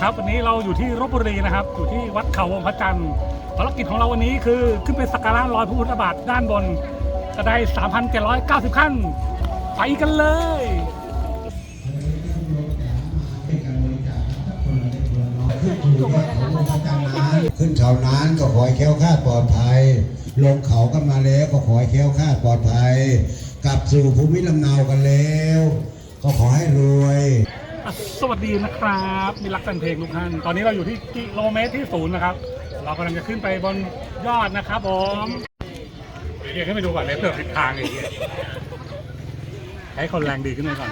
ครับวันนี้เราอยู่ที่ลบบุรีนะครับ อยู่ที่วัดเขาวงพระจันทร์ภารกิจของเราวันนี้คือขึ้นไปสักการะรอยพระพุทธบาทด้านบนกระได3,790 ขั้น ไปกันเลยขึ้นเขานั้นก็ขอให้แคล้วคลาดปลอดภัย ลงเขากันมาแล้วก็ขอให้แคล้วคลาดปลอดภัย กลับสู่ภูมิลำเนากันแล้ว ก็ขอให้รวย สวัสดีนะครับมีรักแฟนเพลงทุกท่านตอนนี้เราอยู่ที่กิโลเมตรที่ศูนย์นะครับ เรากำลังจะขึ้นไปบนยอดนะครับผมเดี๋ยวขึ้นไปดูก่อนเลยเผื่อผิดทางอย่างเงี้ยให้คนแรงดีขึ้นไปก่อน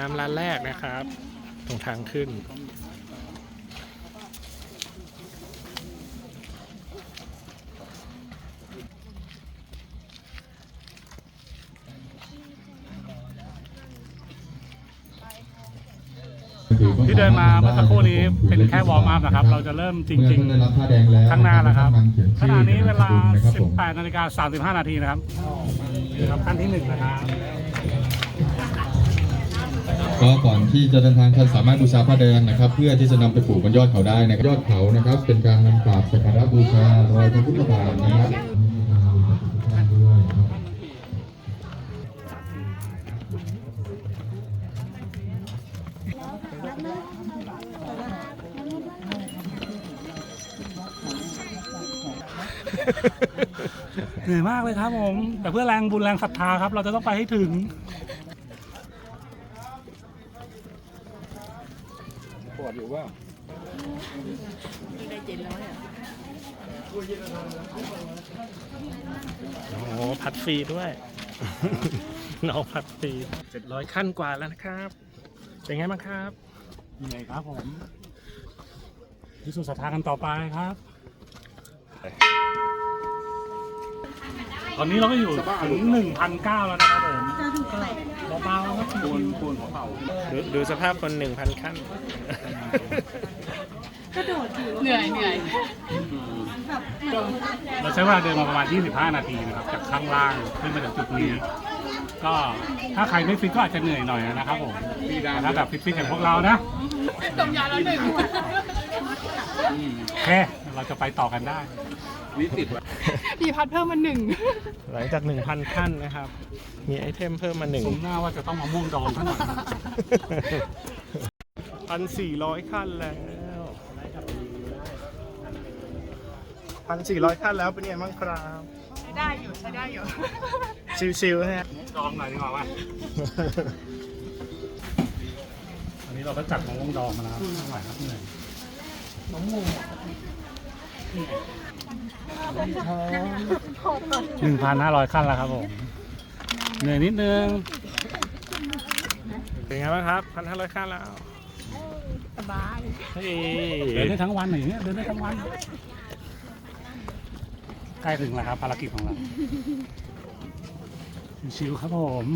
น้ำร้านแรกนะครับ ตรงทางขึ้น ที่เดินมาเมื่อสักครู่นี้เป็นแค่วอร์มอัพนะครับ เราจะเริ่มจริงเมื่อท่านได้รับผ้าแดงแล้วๆข้างหน้าแล้วครับขณะนี้เวลานะครับผม18นาฬิกา35 นาทีนะครับนี่ครับขั้นที่หนึ่งนะครับ ก็ก่อนที่จะเดินทางท่านสามารถบูชาผ้าแดงนะครับ เพื่อที่จะนำไปปลูกบนยอดเขาได้นะครับยอดเขานะครับ เป็นการนำกราบสักการะบูชารอยพระพุทธบาทนะครับด้วยนะครับเหนื่อยมากเลยครับผม แต่เพื่อแรงบุญแรงศรัทธาครับ เราจะต้องไปให้ถึง โอ้โหพัดฟ รีด้วย น้องพัดฟรีเจ็ดร้อยขั้นกว่าแล้วนะครับ เป็นไงบ้างครับเหนื่อยครับผมพิสูจน์ศรัทธากันต่อไปครับ ตอนนี้เราก็อยู่ถึง1,009แล้วนะครับผม ก็เบาๆครับปูนปูนหัวเข่าดูดูสภาพคนหนึ่งพันขั้นเหนื่อยเหนื่อยเราใช้เวลาเดินมาประมาณ 25 นาทีนะครับ จากข้างล่างขึ้นมาถึงจุดนี้ ก็ถ้าใครไม่ฟิตก็อาจจะเหนื่อยหน่อยนะครับผมแต่ถ้าแบบฟิตๆอย่างพวกเรานะตรงยาแล้วหนึ่งโอเค เราจะไปต่อกันได้ พี่พัดเพิ่มมาหนึ่งหลังจากหนึ่งพันขั้นนะครับ มีไอเทมเพิ่มมาหนึ่ง สมหน้าว่าจะต้องมาม่วงดองทั้งหมดพันสี่ร้อยขั้นแล้วพันสี่ร้อยขั้นแล้วเป็นไงบ้างครับใช้ได้อยู่ใช้ได้อยู่ ชิวๆฮะ ดองหน่อยดีกว่าว่าอันนี้เราก็จัดมะม่วงดองมาแล้วครับไม่ไหวครับเหนื่อยมะม่วง หนึ่งพันห้าร้อยขั้นแล้วครับผมเหนื่อยนิดนึง เป็นไงบ้างครับพันห้าร้อยขั้นแล้วสบายเฮ้ยเดินได้ทั้งวันอย่างเงี้ยเดินได้ทั้งวัน ใกล้ถึงแล้วครับภารกิจของเรา ชิวๆครับผม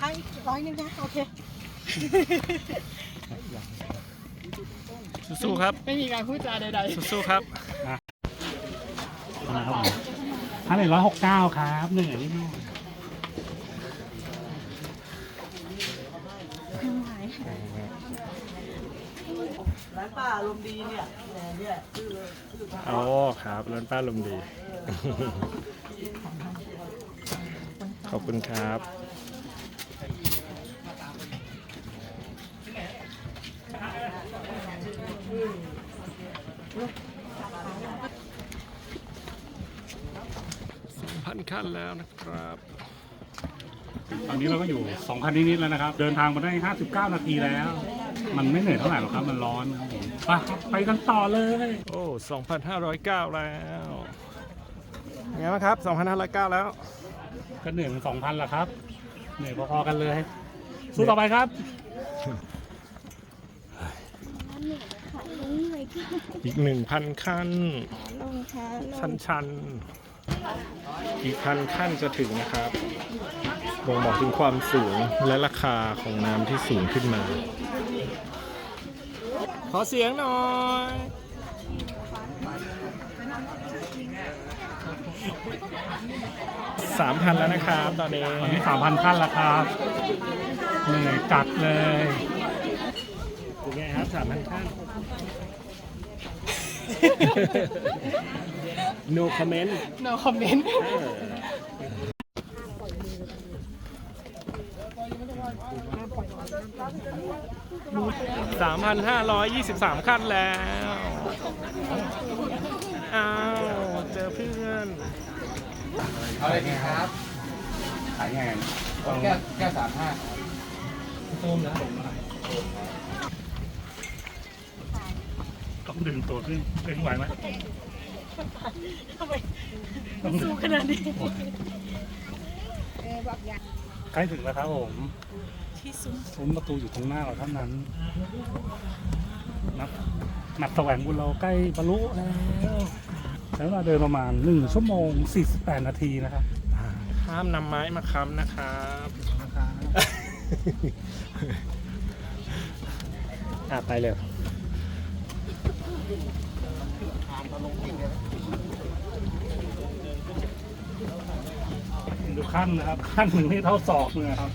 ให้ร้อยหนึ่งนะ โอเค สู้ๆครับ ไม่มีการพูดจาใดสู้ๆครับนะครับผมห้าร้อยหกเก้าครับเหนื่อยนิดนึงร้านป้าอารมณ์ดีเนี่ยแหมเนี่ยชื่อชื่อโอ้ครับร้านป้าลมดี ขอบคุณครับ สองพันขั้นแล้วนะครับตอนนี้เราก็อยู่สองคันนิดๆแล้วนะครับ เดินทางมาได้ 59 นาทีแล้ว มันไม่เหนื่อยเท่าไหร่หรอกครับ มันร้อนครับผมไปไปกันต่อเลย โอ้2,509 แล้วไงบ้างครับ 2,509 แล้ว ก็เหนื่อยเป็น2,000ละครับ เหนื่อยพอๆกันเลย สู้ต่อไปครับ อีกหนึ่งพันขั้นลงค่ะลชังนชันๆอีกพันขั้นจะถึงนะครับบ่งบอกถึงความสูงและราคาของน้ำที่สูงขึ้นมา ขอเสียงหน่อย สามพันแล้วนะครับ ตอนนี้ ตอนนี้สามพันขั้นแล้วครับเหนื่อยจัดเลย เป็นไงครับสามพันขั้น no comment no comment 3,523ขั้นแล้ว อ้าว เจอเพื่อนเอาอะไรดีครับ ขายไงแก้วแก้วสามห้าต้ องดึงตัวขึ้นดึงไหวไหมทำไมสู้ขนาดนี้ใกล้ถึงแล้วครับผมที่ซุ้มซุ้มประตูอยู่ตรงหน้าเราเท่านั้น นับนับแสวงบุญเราใกล้บรรลุแล้วใช้เวลาเดินประมาณ1ชั่วโมง48นาทีนะครับห้ามนำไม้มาค้ำนะครับอะไปเลยดูขั้นนะครับขั้นหนึ่งที่เท่าศอกเลยนะครับ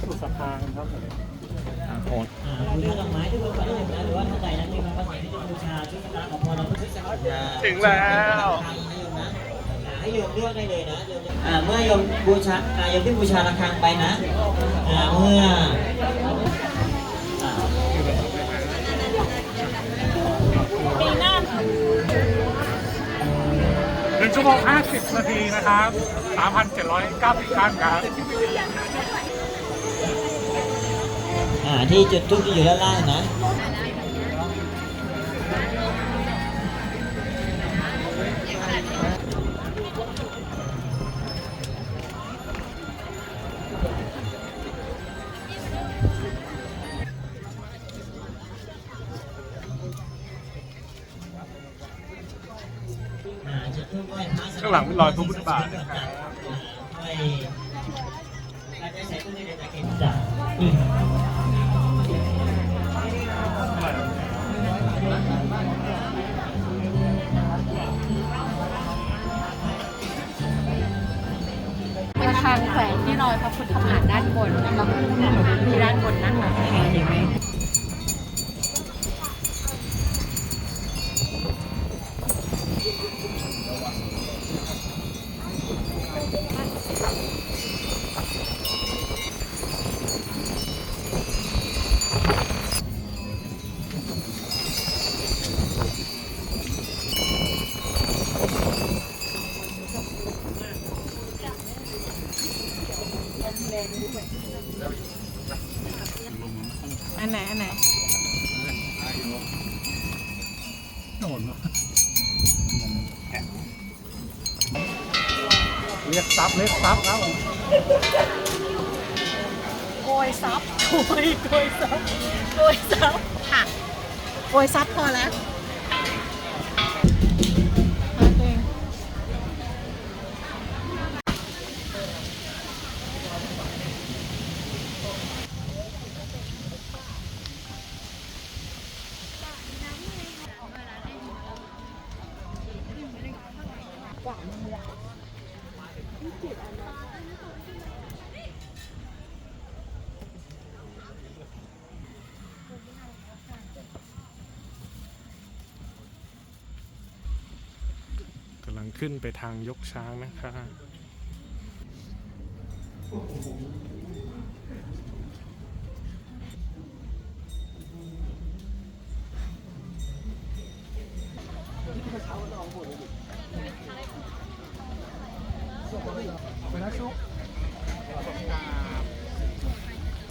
สุดสะพานครับผมอะโหดเรื่องดอกไม้ที่คุณไปได้นะหรือว่าท่านใดนั้นมีความประสงค์ที่จะบูชาชุดสักการะของพรเราพุทธศักราชถึงแล้วให้โยมเลือกได้เลยนะโยมจะอ่าเมื่อโยมบูชาอ่าโยมที่บูชาระฆังไปนะอ่าเมื่ออ่ ปีหน้าหนึ่งชั่วโมง50นาทีนะครับ3,790ขั้นครับอ่าที่จุดทุกที่อยู่ด้านล่างนะางหลังเป็นรอยพระพุทธบาทให้อาจจะใส่ตู้นี้เดี๋ยวจะเก็บ อันไหน อันไหนโดนเรียกซับเรียกซับครับผมโกยซับโกยโกยซับโกยซับค่ะโกยซับพอแล้ว ขึ้นไปทางยกช้างนะคะ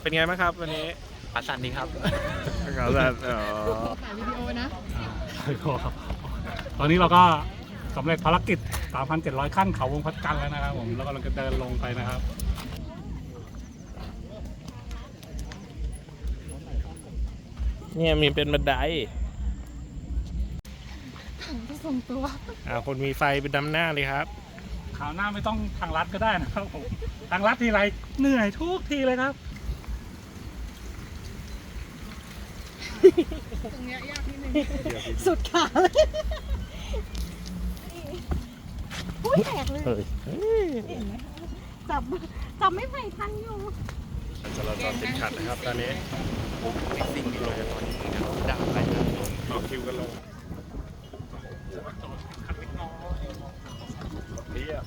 เป็นไงบ้างครับ วันนี้ปัสสันดีครับกาลันอ๋อถ่ายวิดีโอนะ ตอนนี้เราก็ สำเร็จภารกิจ 3,700 ขั้นเขาวงพัดกันแล้วนะครับผม แล้วก็เราจะเดินลงไปนะครับเนี่ยมีเป็นบันไดจะส่งตัวอ่าคนมีไฟเป็นดำหน้าเลยครับข่าวหน้าไม่ต้องทางลัดก็ได้นะครับผม ทางลัดทีไรเหนื่อยทุกทีเลยครับสุดขาเลยอุ้ย แตกเลยเฮ้ยจับจับไม่ไผ่ทันอยู่จราจรติดขัดนะครับตอนนี้ไม่สิ่งดีเลยตอนนี้ดับไปต่อคิวกันลงเรียบ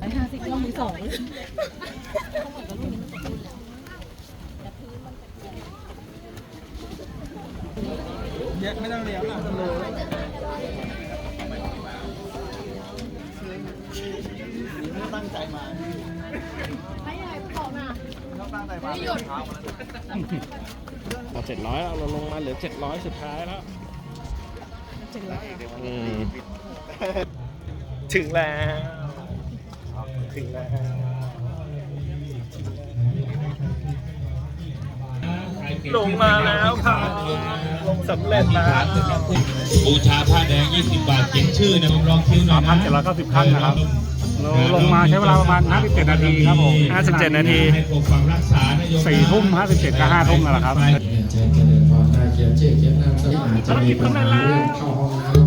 ร้อยห้าสิบรอบมือ สองพอเจ็ดร้อยเราลงมาเหลือเจ็ดร้อยสุดท้ายแล้วเจ็ดร้อยถึงแล้ว ถึงแล้วลงมาแล้วครับลงสำเร็จแล้วบูชาผ้าแดง 20 บาทเขียนชื่อนะผมลองคิวหน่อยนะ3,790ขั้นนะครับ เราลงมาใช้เวลาประมาณ 57 นาทีครับผม57 นาทีให้ปกปักรักษานะโยมสี่ทุ่ม57กับ5ทุ่มนั่นแหละครับเชิญเจริญพรได้เขียนชื่อเขียนนามสกุลอ